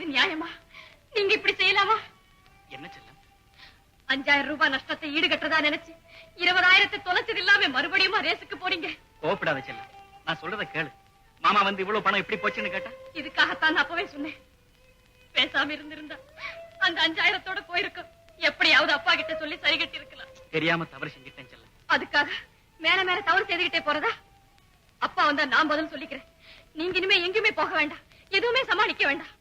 இது நியாயமா? நீங்க இப்படி செய்யலாமா? என்ன செல்லம்? அஞ்சாயிரம் ரூபாய் நஷ்டத்தை ஈடுகட்டுறதா நினைச்சு இருபதாயிரத்தை தொலைச்சது இல்லாம மறுபடியும் ரேஸுக்கு போறீங்க? கோவப்படாத செல்லம். நான் சொல்றத கேளு. மாமா வந்து இவ்வளவு பணம் எப்படி போச்சுன்னு கேட்டா? இதுக்காகத்தான் அப்பவே சொன்னேன். பேசாம இருந்திருந்தா அந்த அஞ்சாயிரத்தோட போயிருக்கும். எப்படியாவது அப்பா கிட்ட சொல்லி சரி கட்டி இருக்கலாம் தெரியாம தவறு செஞ்சுட்டேன் செல்லம். அதுக்காக மேல மேல தவறு செய்துகிட்டே போறதா? அப்பா வந்தா நான் பதில் சொல்லிக்கிறேன். நீங்க இனிமே எங்கேயுமே போக வேண்டாம். எதுவுமே சமாளிக்க வேண்டாம்.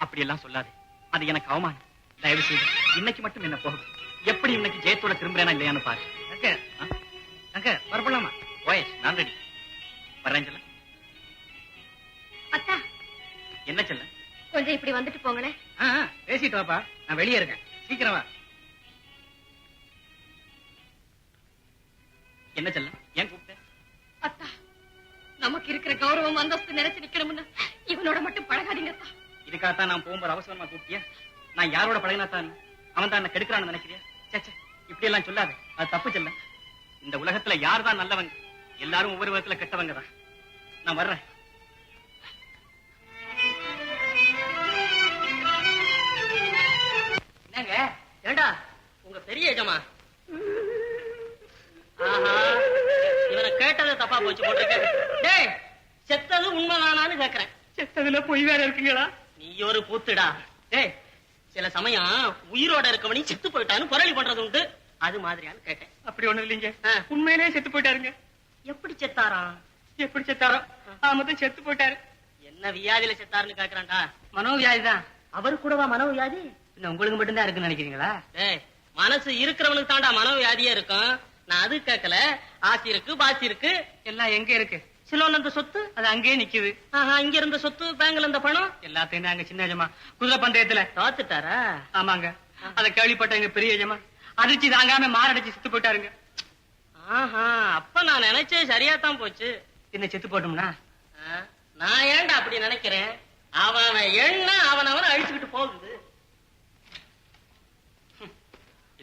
அப்படி எல்லாம் சொல்லாது. அது எனக்கு அவமானம். தயவு செய்து இன்னைக்கு மட்டும் என்ன போகும் எப்படி இன்னைக்கு ஜெயத்தோட திரும்புறேனா இல்லையான்னு பாரு. அங்க அங்க வரப்படலாமா ஓயஸ் நான் ரெடி வர்றேன் செல்லம். அத்தா. என்ன செல்லம்? கொஞ்சம் இப்படி வந்துட்டு போங்களேன். பேசிட்டு வாப்பா. நான் வெளியே இருக்கேன். சீக்கிரம் வா. என்ன செல்லம்? ஏன் கூப்பிட்டேன் அத்தா நமக்கு இருக்கிற கௌரவம் அந்தஸ்து நினைச்சு நிக்கணும்னு இவனோட மட்டும் பழகாதீங்க அத்தா. இதுக்காகத்தான் நான் போகும்போது அவசரமா கூப்பிட்டியா நான் யாரோட பழகினா தான் அவன் தான் என்ன கெடுக்கிறான்னு நினைக்கிறியா? சே இப்படி எல்லாம் சொல்லாத. அது தப்பு செல்ல. இந்த உலகத்துல யார் தான் நல்லவங்க? எல்லாரும் ஒவ்வொரு விதத்துல கெட்டவங்க தான். நான் வர்றேன். என்னங்க? ஏண்டா உங்க பெரிய எஜமா? ஆஹா இவனை கேட்டது தப்பா போச்சு போட்டிருக்க டேய் செத்தது உண்மைதானான்னு கேக்குறேன். செத்ததுல பொய் வேற இருக்குங்களா? நீ ஒரு பூத்துடா. டேய் சில சமயம் உயிரோட இருக்கவனி செத்து போயிட்டான்னு புரளி பண்றது உண்டு. அது மாதிரியான்னு கேட்டேன். அப்படி ஒண்ணு இல்லைங்க. ஆ. உண்மையிலேயே செத்து போயிட்டாருங்க. எப்படி செத்தாராம் எப்படி செத்தாரோ? ஆமத்தும் செத்து போயிட்டாரு. என்ன வியாதியில செத்தாருன்னு கேக்குறான்டா. மனோவியாதி தான் அவரு கூடவா மனோவியாதி? உங்களுக்கு மட்டும்தான் இருக்குன்னு நினைக்கிறீங்களா? டேய் மனசு இருக்கிறவனுக்கு தாண்டா மனோவியாதியே இருக்கும். நான் அது கேட்கல ஆசி இருக்கு பாசி இருக்கு. எல்லாம் எங்க இருக்கு? சிலோன் அந்த சொத்து அது அங்கேயே நிக்குது. ஆஹா இங்க இருந்த சொத்து பேங்க்ல இருந்த பணம்? எல்லாத்தையும் நாங்க சின்ன எஜமா குதிரை பந்தயத்துல. தோத்துட்டாரா ஆமாங்க. அத கேள்விப்பட்ட எங்க பெரிய எஜமா அதிர்ச்சி தாங்காம மாரடைச்சு செத்து போயிட்டாருங்க. ஆஹா அப்ப நான் நினைச்சே சரியா தான் போச்சு. என்ன செத்து போட்டோம்னா? நான் ஏன்டா அப்படி நினைக்கிறேன்? அவன் எண்ண அவன் அவன் அழிச்சுக்கிட்டு போகுது.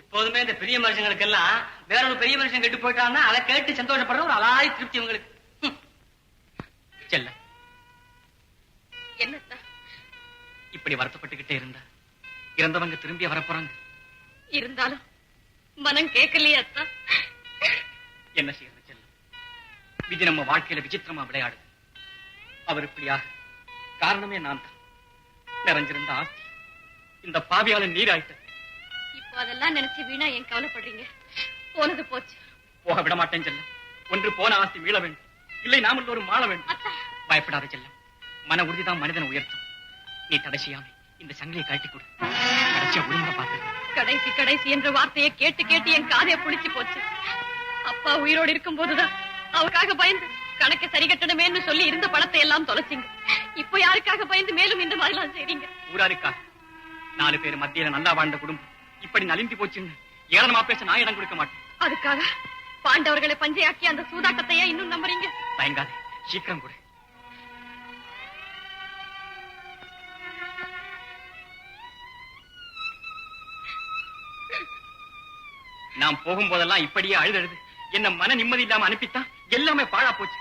எப்போதுமே இந்த பெரிய மனுஷங்களுக்கு எல்லாம் வேற ஒரு பெரிய மனுஷன் கெட்டு போயிட்டான்னா அதை கேட்டு சந்தோஷப்படுற ஒரு அலாய் திருப்தி உங்களுக்கு. செல்ல. என்னத்தா? இப்படி வருத்தப்பட்டுக்கிட்டே இருந்தா. இறந்தவங்க திரும்பி வரப்போறாங்க. இருந்தாலும் மனம் கேட்கலையே அத்தா. என்ன செய்யறது செல்லம் விதி நம்ம வாழ்க்கையில விசித்திரமா விளையாடு அவர் இப்படியாக காரணமே நான் தான் நிறைஞ்சிருந்த ஆஸ்தி. இந்த பாவியால நீராயிட்ட இப்போ அதெல்லாம் நினைச்சு வீணா ஏன் கவலைப்படுறீங்க? போனது போச்சு. போக விட மாட்டேன் செல்லம் ஒன்று போன ஆஸ்தி மீள வேண்டும். இல்லை நாமல் ஒரு மாள வேண்டும். பயப்படாத செல்லம். மன உறுதிதான் மனிதனை உயர்த்தும். நீ தடை செய்யாம இந்த சங்கிலியை கழட்டி கொடு. கடைசியா ஒழுங்கா பார்த்து கடைசி கடைசி என்ற வார்த்தையை கேட்டு கேட்டு என் காதைய புடிச்சு போச்சு. அப்பா உயிரோடு இருக்கும் போதுதான் அவருக்காக பயந்து கணக்கு சரி கட்டணுமேன்னு சொல்லி இருந்த பணத்தை எல்லாம் தொலைச்சிங்க. இப்போ யாருக்காக பயந்து மேலும் இந்த மாதிரிலாம் செய்றீங்க? ஊராருக்கா நாலு பேர் மத்தியில நல்லா வாழ்ந்த குடும்பம். இப்படி நலிந்து போச்சுன்னு ஏளனமா பேச நான் இடம் கொடுக்க மாட்டேன். அதுக்காக பாண்டவர்களை பஞ்சையாக்கி அந்த சூதாட்டத்தையே இன்னும் நம்புறீங்க? தயங்காதே. சீக்கிரம் கொடு. நான் போகும்போதெல்லாம் இப்படியே அழுதழுது. என்ன மன நிம்மதி இல்லாம அனுப்பித்தான் எல்லாமே பாழா போச்சு.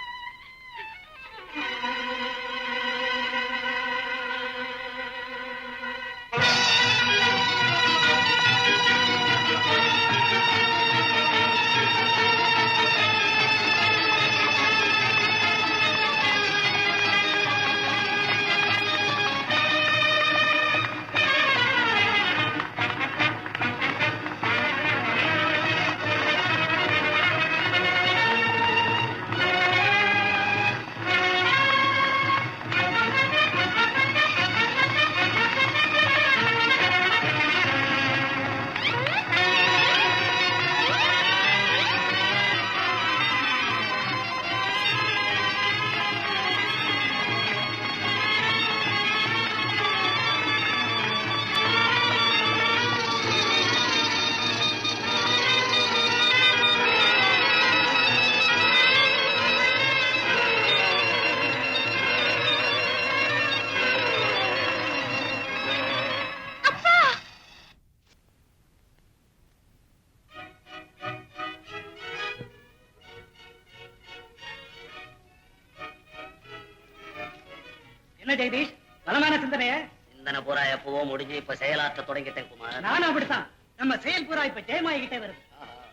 என்ன ஜெகதீஷ்? பலமான சிந்தனைய? சிந்தனை பூரா எப்பவோ முடிஞ்சு இப்ப செயலாற்ற தொடங்கிட்டேன் குமார். நானும் அப்படித்தான். நம்ம செயல் பூரா இப்ப ஜெயமாயிக்கிட்டே வருது.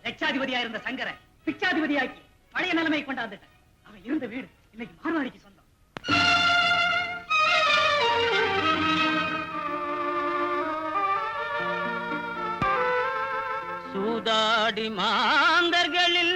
லட்சாதிபதியா இருந்த சங்கரை பிச்சாதிபதியாக்கி பழைய நிலைமை கொண்டாந்துட்டேன் அவன் இருந்த வீடு இன்னைக்கு மார்வாடிக்கு சொந்தம். சூதாடி மாந்தர்களில்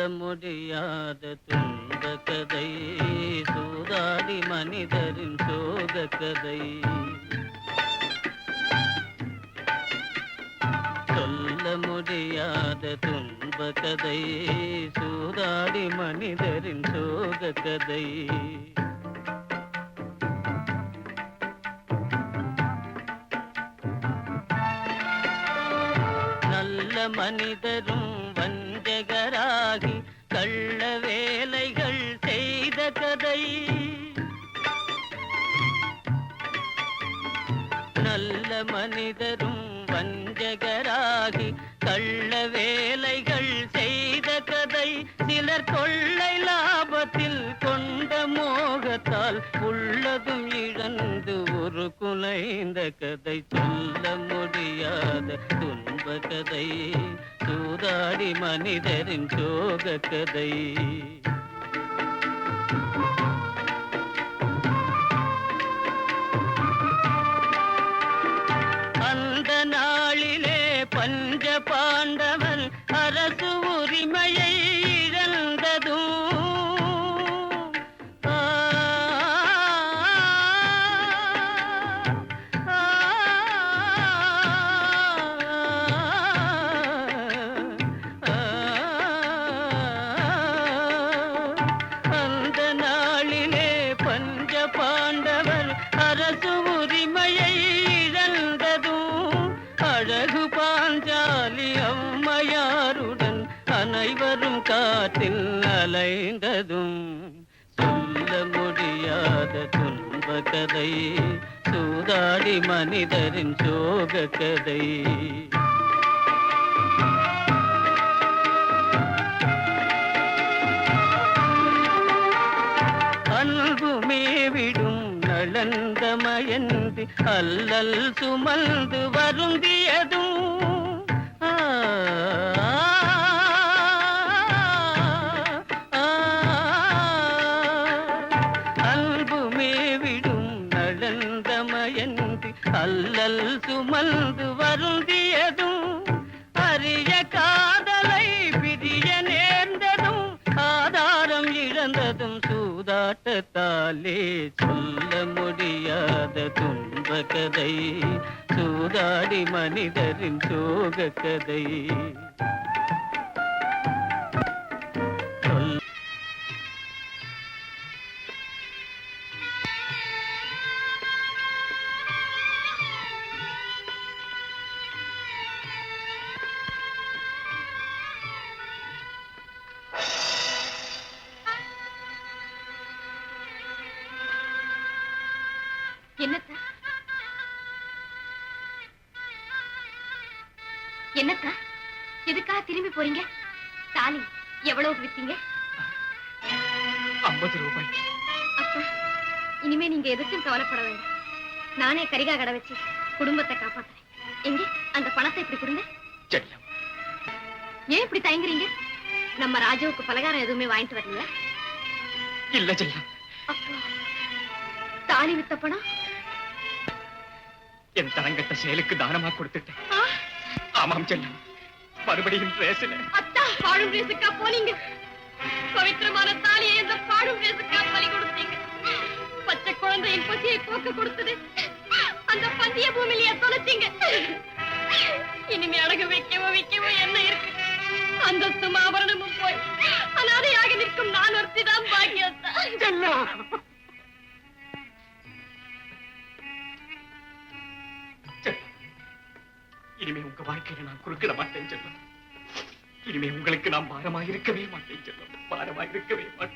சொல்ல முடியாத துன்ப கதை. சூதாடி மனிதரின் சோக கதை. சொல்ல முடியாத துன்ப கதை. சூதாடி மனிதரின் சோக கதை. நல்ல மனிதரும் மனிதரும் வஞ்சகராகி கள்ள வேலைகள் செய்த கதை சிலர் கொள்ளை லாபத்தில் கொண்ட மோகத்தால் உள்ளதும் இழந்து ஒரு குலைந்த கதை சொல்ல முடியாத துன்ப கதை. சூதாடி மனிதரின் சோக கதை. கதை சூதாடி மனிதரின் சோக கதை அன்புமே விடும் நலந்த மயந்து அல்லல் சுமந்து வருந்தியதும் அல்லல் சுமந்து வருந்தியதும் அரிய காதலை பிரிய நேர்ந்ததும் ஆதாரம் இழந்ததும் சூதாட்டத்தாலே சொல்ல முடியாத துன்ப கதை சூதாடி மனிதரின் சோக கதை என்னத்த எதுக்காக திரும்பி போறீங்க? தாலி எவ்வளவு வித்தீங்க? ஐம்பது ரூபாய். அப்பா இனிமே நீங்க எதுக்கும் கவலைப்பட வேண்டாம். நானே கரிகா கடை வச்சு குடும்பத்தை காப்பாத்துறேன். எங்க? அந்த பணத்தை இப்படி கொடுங்க. செல்லம். ஏன் இப்படி தயங்குறீங்க? நம்ம ராஜாவுக்கு பலகாரம் எதுவுமே வாங்கிட்டு வரலையா? இல்ல செல்லம். தாலி வித்த பணம்? என் தரங்கட்ட செயலுக்கு தானமா கொடுத்துட்டேன். ஆமாம் செல்லம். மறுபடியும் ரேசில அத்தா பாடும் ரேசுக்கா போனீங்க. பவித்திரமான தாலியை இந்த பாடும் ரேசுக்கா பலி கொடுத்தீங்க. பச்சை குழந்தையின் பசியை போக்க கொடுத்தது. அந்த பந்திய பூமியிலேயே தொலைச்சீங்க. இனிமே அடகு வைக்கவோ வைக்கவோ என்ன இருக்கு? அந்தஸ்தும் ஆபரணமும் போய். அனாதையாக நிற்கும் நான் ஒருத்திதான் பாக்கியத்தா இனிமே உங்க வாழ்க்கையில நான் குறுக்கிட மாட்டேன் செல்லம் இனிமே உங்களுக்கு நான் பாரமாக இருக்கவே மாட்டேன் செல்லம் பாரமாக இருக்கவே மாட்டேன்.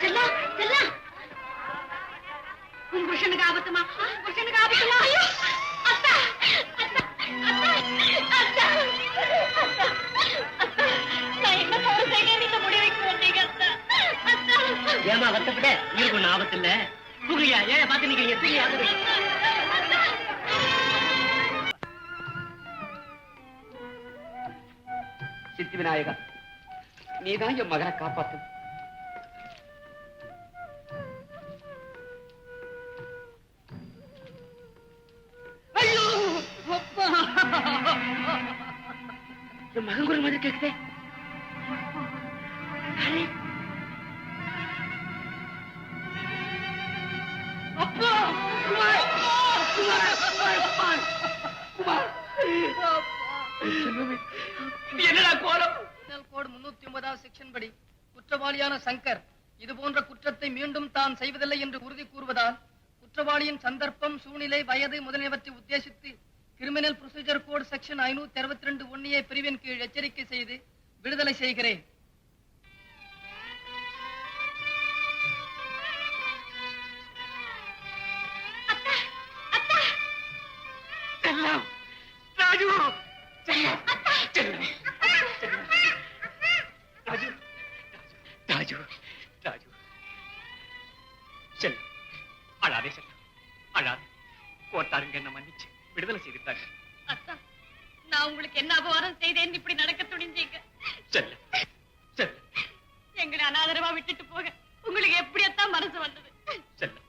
செல்லா செல்லா. உன் புருஷனுக்கு ஆபத்துமா? புருஷனுக்கு ஆபத்துமா? ஐயோ அத்தா அத்தா அத்தா அத்தா அத்தா நான் என்ன இந்த முடிவுக்கு வந்தீங்க அத்தா? அத்தா. ஏமா ஒண்ணு ஆபத்து இல்ல தூக்குறியா ஏன் பாத்து நீங்க தூக்கியா சித்தி விநாயகா நீதான் என் மகனை காப்பாத்து. என் மகன் குரல் மாதிரி கேக்குதே. அப்பா! குமார்! குமார்! குமார்! குமார்! குமார்! இது என்னடா கோலம்? கிரிமினல் கோடு முன்னூத்தி ஒன்பதாவது செக்ஷன் படி. குற்றவாளியான சங்கர் இது போன்ற குற்றத்தை மீண்டும் தான் செய்வதில்லை என்று உறுதி கூறுவதால் குற்றவாளியின் சந்தர்ப்பம் சூழ்நிலை வயது முதலியவற்றை உத்தேசித்து கிரிமினல் ப்ரொசீஜர் கோட் செக்ஷன் ஐநூத்தி அறுபத்தி ரெண்டு ஒன்னிய பிரிவின் கீழ் எச்சரிக்கை செய்து விடுதலை செய்கிறேன். செல்லம். அழாதே செல்லம். அழாதே. கோட்டாருங்க என்ன மன்னிச்சு. விடுதலை செய்துட்டாங்க அத்தா நான் உங்களுக்கு என்ன அபவாதம் செய்தேன்? இப்படி நடக்க துணிஞ்சீங்க செல்லம் செல்லம் எங்களை அனாதரவா விட்டுட்டு போக. உங்களுக்கு எப்படியத்தான் மனசு வந்தது? செல்லம்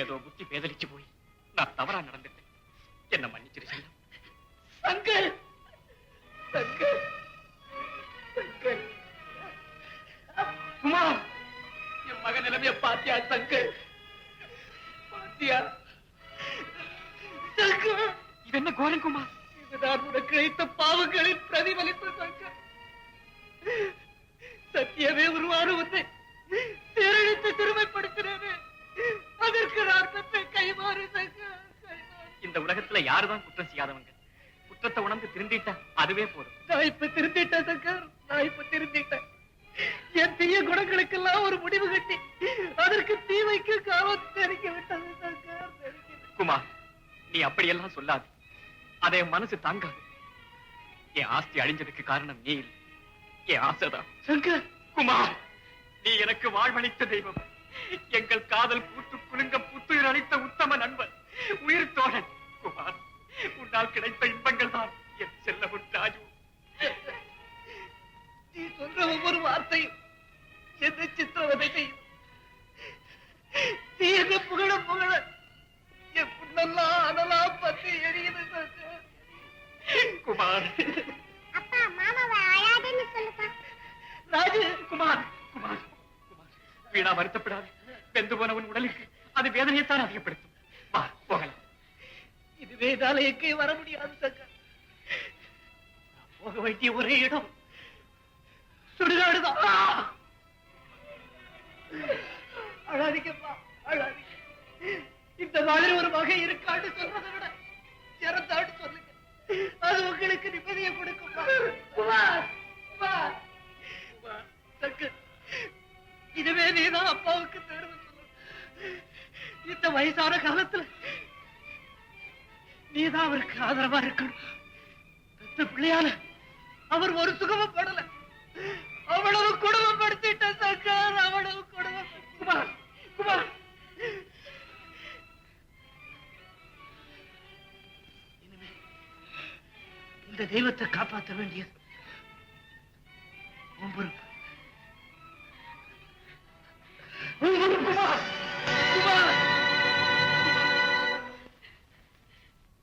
ஏதோ புத்தி பேதலிச்சு போய் நான் தவறா நடந்துட்டேன். என்ன மன்னிச்சிரு செல்லம் சங்கர்! சங்கர்! சங்கர்! குமார்! என் மகன் நிலைமைய பாத்தியா சங்கர்? பாத்தியா சங்கர் இது என்ன கோரம் குமார் இதுதான் உனக்கு இழைத்த பாவங்களின் பிரதிபலிப்பு சங்கர். சத்தியமே உருவான உன்னை சீரழித்து அதற்கு நான் தப்பை கைமாறு சங்கர் இந்த உலகத்துல யாருதான் குற்றம் செய்யாதவங்க? குற்றத்தை உணர்ந்து திருந்திட்டா அதுவே போதும். நான் இப்ப திருந்திட்டேன் சங்கர். அதை என் மனசு தாங்காது. என் ஆஸ்தி அழிஞ்சதுக்கு காரணம் நீ இல்லை. என் ஆசைதான் சங்கர் குமார் நீ எனக்கு வாழ்வளித்த தெய்வம். எங்கள் காதல் பூத்து குலுங்க புத்துயிர் அளித்த உத்தம நண்பன் உயிர் தோழன். குமார் உன்னால் கிடைத்த இன்பங்கள் ஆலயக்கே வர முடியாது சங்கர். போக வேண்டிய ஒரே இடம் சுடுகாடுதான். அழாதிக்கப்பா அழாதீங்கப்பா இந்த மாதிரி ஒரு வகை இருக்கான்னு சொல்றதை விட சிறந்தாடு சொல்லுங்க. அது உங்களுக்கு நிம்மதியை கொடுக்கும்? இதுவே நீதான் அப்பாவுக்கு தேர்வு சொல்லணும். இந்த வயசான காலத்துல நீதான் அவருக்கு ஆதரவா இருக்கணும். பெத்த அவர் ஒரு சுகமும் படல. அவ்வளவு குடும்பப்படுத்திட்ட சங்கர் அவ்வளவு குடும்பம் குமார் குமார். இந்த தெய்வத்தை காப்பாற்ற வேண்டியது உன் குமார். குமார்.